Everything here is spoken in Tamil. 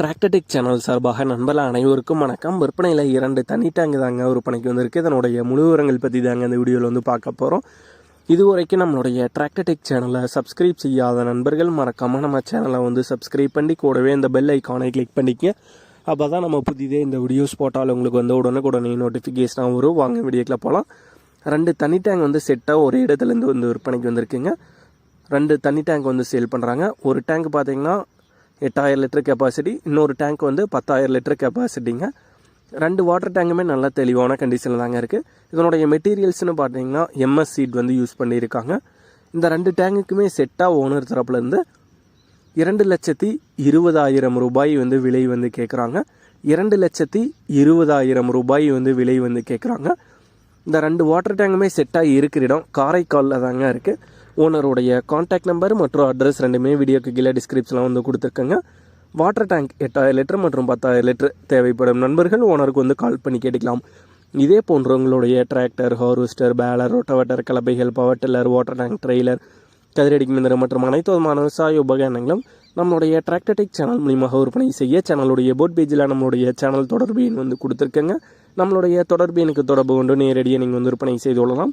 டிராக்டடிக் சேனல் சார்பாக நண்பர்கள் அனைவருக்கும் வணக்கம். விற்பனையில் இரண்டு தனி டேங்க் தாங்க விற்பனைக்கு வந்திருக்கு. இதனுடைய முழு விவரங்கள் பற்றி தாங்க இந்த வீடியோவில் வந்து பார்க்க போகிறோம் இதுவரைக்கும் நம்மளுடைய டிராக்டடிக் சேனலை சப்ஸ்கிரைப் செய்யாத நண்பர்கள் மறக்காமல் நம்ம சேனலை வந்து சப்ஸ்கிரைப் பண்ணி கூடவே இந்த பெல் ஐக்கானை கிளிக் பண்ணிக்க அப்போ தான் நம்ம புதிதே இந்த வீடியோஸ் போட்டால் உங்களுக்கு வந்து உடனுக்குடனே நோட்டிஃபிகேஷனாக வரும். வாங்க வீடியோக்கில் போகலாம் ரெண்டு தனி டேங்க் வந்து செட்டாக ஒரே இடத்துலேருந்து வந்து விற்பனைக்கு வந்திருக்குங்க. ரெண்டு தனி டேங்க் வந்து சேல் பண்ணுறாங்க ஒரு டேங்க் பார்த்தீங்கன்னா எட்டாயிரம் லிட்டர் கெப்பாசிட்டி இன்னொரு டேங்க் வந்து பத்தாயிரம் லிட்டர் கெப்பாசிட்டிங்க ரெண்டு வாட்டர் டேங்குமே நல்லா தெளிவான கண்டிஷனில் தாங்க இருக்குது இதனுடைய மெட்டீரியல்ஸ்னு பார்த்தீங்கன்னா எம்எஸ் சீட் வந்து யூஸ் பண்ணியிருக்காங்க. இந்த ரெண்டு டேங்குக்குமே செட்டாக ஓனர் தரப்புலேருந்து இரண்டு லட்சத்தி இருபதாயிரம் ரூபாய் வந்து விலை வந்து கேட்குறாங்க இரண்டு லட்சத்தி இருபதாயிரம் ரூபாய் வந்து விலை வந்து கேட்குறாங்க இந்த ரெண்டு வாட்டர் டேங்குமே செட்டாக இருக்கிற இடம் காரைக்காலில் தாங்க இருக்குது ஓனருடைய காண்டாக்ட் நம்பர் மற்றும் அட்ரஸ் ரெண்டுமே வீடியோக்கு கீழே டிஸ்கிரிப்ஷனில் வந்து கொடுத்துருக்கேங்க. வாட்டர் டேங்க் எட்டாயிரம் லிட்டர் மற்றும் பத்தாயிரம் லிட்டர் தேவைப்படும் நண்பர்கள் ஓனருக்கு வந்து கால் பண்ணி கேட்டுக்கலாம். இதே போன்ற உங்களுடைய tractor harvester baler rotavator கலப்பைகள் power tiller water tank trailer கதிரடி மிந்திரம் மற்றும் அனைத்து விதமான விவசாய உபகரணங்களும் நம்மளுடைய டிராக்டர்டெக் சேனல் மூலியமாக விற்பனை செய்ய சேனலுடைய போட் பேஜில் நம்மளுடைய சேனல் தொடர்பு எண் வந்து கொடுத்துருக்கேங்க. நம்மளுடைய தொடர்பு எனக்கு தொடர்பு கொண்டு நேரடியாக நீங்கள் வந்து விற்பனை செய்து கொள்ளலாம்.